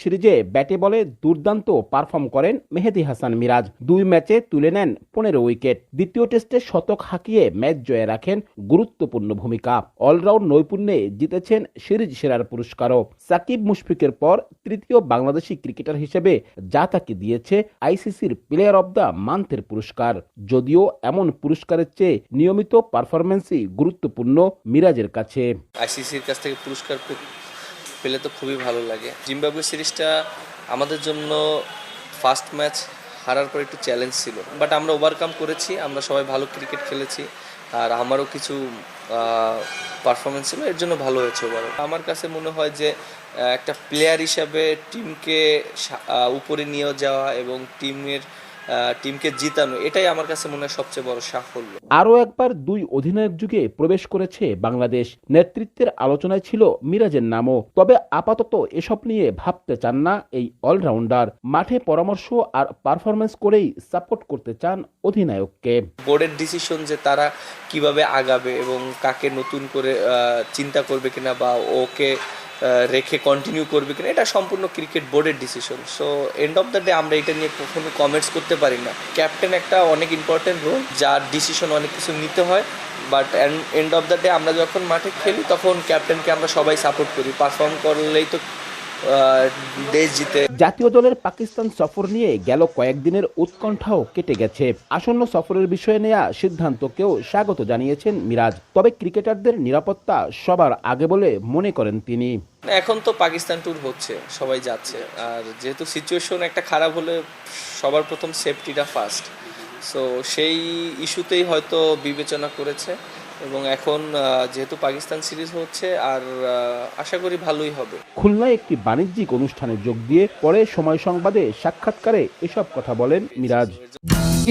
সিরিজে ব্যাটে বলে দুর্দান্ত পারফর্ম করেন মেহেদি হাসান মিরাজ। দুই ম্যাচে তুলে নেন পনেরো উইকেট। দ্বিতীয় টেস্টে শতক হাঁকিয়ে ম্যাচ জয়ে রাখেন গুরুত্বপূর্ণ ভূমিকা। অলরাউন্ড নৈপুণ্যে জিতেছেন সিরিজ সেরার পুরস্কারও। সাকিব মুশফিকের পর তৃতীয় বাংলাদেশি ক্রিকেটার হিসেবে যা তাকে দিয়েছে আইসিসির প্লেয়ার অব দ্য মান্থের পুরস্কার। যদিও এমন পুরস্কারের চেয়ে নিয়মিত পারফরমেন্সই গুরুত্বপূর্ণ মিরাজের কাছে। আইসিসির কাছ থেকে পুরস্কার পেলে তো খুবই ভালো লাগে। জিম্বাবুয়ে সিরিজটা আমাদের জন্য ফার্স্ট ম্যাচ হারার পর একটু চ্যালেঞ্জ ছিল। বাট আমরা ওভারকাম করেছি, আমরা সবাই ভালো ক্রিকেট খেলেছি। আর আমারও কিছু পারফরমেন্স ছিল, এর জন্য ভালো হয়েছে ওভার আমার কাছে মনে হয় যে একটা প্লেয়ার হিসাবে টিমকে উপরে নিয়ে যাওয়া এবং টিমের টিমকে জিতানো এটাই আমার কাছে মনে হয় সবচেয়ে বড় সাফল্য। আরও একবার দুই অধিনায়ক যুগে প্রবেশ করেছে বাংলাদেশ। নেতৃত্বের আলোচনায় ছিল মিরাজের নামও। তবে আপাতত এসব নিয়ে ভাবতে চান না এই অলরাউন্ডার। মাঠে পরামর্শ আর পারফরমেন্স করেই সাপোর্ট করতে চান অধিনায়ককে। বোর্ডের ডিসিশন যে তারা কীভাবে আগাবে এবং কাকে নতুন করে চিন্তা করবে কিনা বা ওকে রেখে কন্টিনিউ করবে কিনা, এটা সম্পূর্ণ ক্রিকেট বোর্ডের decision so end of the day আমরা এটা নিয়ে কখনো কমেন্টস করতে পারি না। ক্যাপ্টেন একটা অনেক ইম্পর্টেন্ট রোল যার ডিসিশন অনেক কিছু নিতে হয়। But end of the day আমরা যখন মাঠে খেলি, তখন ক্যাপ্টেনকে আমরা সবাই সাপোর্ট করি। পারফর্ম করলেই তো দেশ জিতে। জাতীয় দলের পাকিস্তান সফর নিয়ে গেল কয়েকদিনের উৎকণ্ঠাও কেটে গেছে। আসন্ন সফরের বিষয়ে নেয়া সিদ্ধান্তকেও স্বাগত জানিয়েছেন মিরাজ। তবে ক্রিকেটারদের নিরাপত্তা সবার আগে বলে মনে করেন তিনি। এখন তো পাকিস্তান ট্যুর হচ্ছে সবাই যাচ্ছে। আর যেহেতু সিচুয়েশন একটা খারাপ হলে সবার প্রথম সেফটিটা ফার্স্ট সো সেই ইস্যুতেই হয়তো বিবেচনা করেছে। এবং এখন যেহেতু পাকিস্তান সিরিজ হচ্ছে আর আশা করি ভালোই হবে। খুলনায় একটি বাণিজ্যিক অনুষ্ঠানে যোগ দিয়ে পরে সময় সংবাদে সাক্ষাৎকারে এসব কথা বলেন মিরাজ।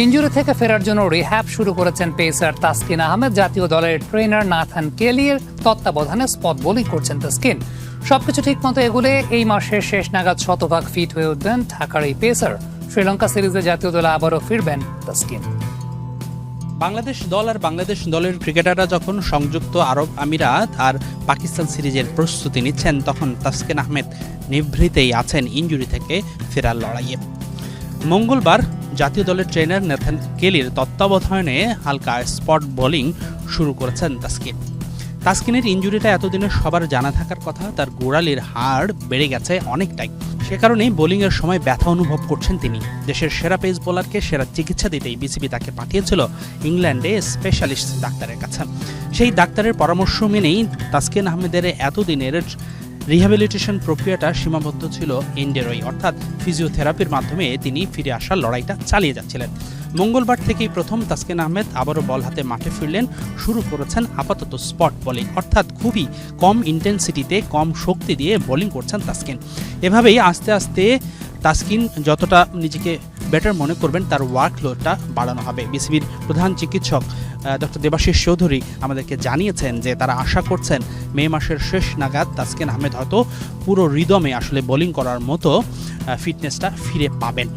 ইঞ্জুরি থেকে ফেরার জন্য রিহ্যাব শুরু করেছেন পেসার তাসকিন আহমেদ জাতীয় দলের ট্রেনার নাথান কেলির তত্ত্বাবধানে স্পট বোলিং করছেন তাসকিন। সবকিছু ঠিকমতো এগুলে এই মাসের শেষ নাগাদ শতভাগ ফিট হয়ে উঠবেন ঢাকার এই পেসার। শ্রীলঙ্কা সিরিজে জাতীয় দলে আবারও ফিরবেন তাসকিন। বাংলাদেশ দল আর বাংলাদেশ দলের ক্রিকেটাররা যখন সংযুক্ত আরব আমিরাত আর পাকিস্তান সিরিজের প্রস্তুতি নিচ্ছেন, তখন তাসকিন আহমেদ নিভৃতেই আছেন ইঞ্জুরি থেকে ফেরার লড়াইয়ে। মঙ্গলবার জাতীয় দলের ট্রেনার নেথান কেলির তত্ত্বাবধানে হালকা স্পট বোলিং শুরু করেছেন তাসকিন। তাসকিনের ইঞ্জুরিটা এতদিনে সবার জানা থাকার কথা, তার গোড়ালির হাড় বেড়ে গেছে অনেকটাই। সে কারণেই বোলিংয়ের সময় ব্যথা অনুভব করছেন তিনি। দেশের সেরা পেস বোলারকে সেরা চিকিৎসা দিতেই বিসিবি তাকে পাঠিয়েছিল ইংল্যান্ডে স্পেশালিস্ট ডাক্তারের কাছে। সেই ডাক্তারের পরামর্শ মেনেই তাসকিন আহমেদের এতদিনের রিহ্যাবিলিটেশন প্রক্রিয়াটা সীমাবদ্ধ ছিল ইন্ডেরোই অর্থাৎ ফিজিওথেরাপির মাধ্যমে তিনি ফিরে আসার লড়াইটা চালিয়ে যাচ্ছিলেন। মঙ্গলবার থেকেই প্রথম তাসকিন আহমেদ আবারও বল হাতে মাঠে ফিরলেন। শুরু করেছেন আপাতত স্পট বোলিং, অর্থাৎ খুবই কম ইন্টেন্সিটিতে কম শক্তি দিয়ে বোলিং করছেন তাসকিন। এভাবেই আস্তে আস্তে তাসকিন যতটা নিজেকে বেটার মনে করবেন, তার ওয়ার্কলোডটা বাড়ানো হবে। বিসিবির প্রধান চিকিৎসক ডক্টর দেবাশিস চৌধুরী আমাদেরকে জানিয়েছেন যে তারা আশা করছেন মে মাসের শেষ নাগাদ তাসকিন আহমেদ হয়তো পুরো রিদমে আসলে বোলিং করার মতো ফিটনেসটা ফিরে পাবেন।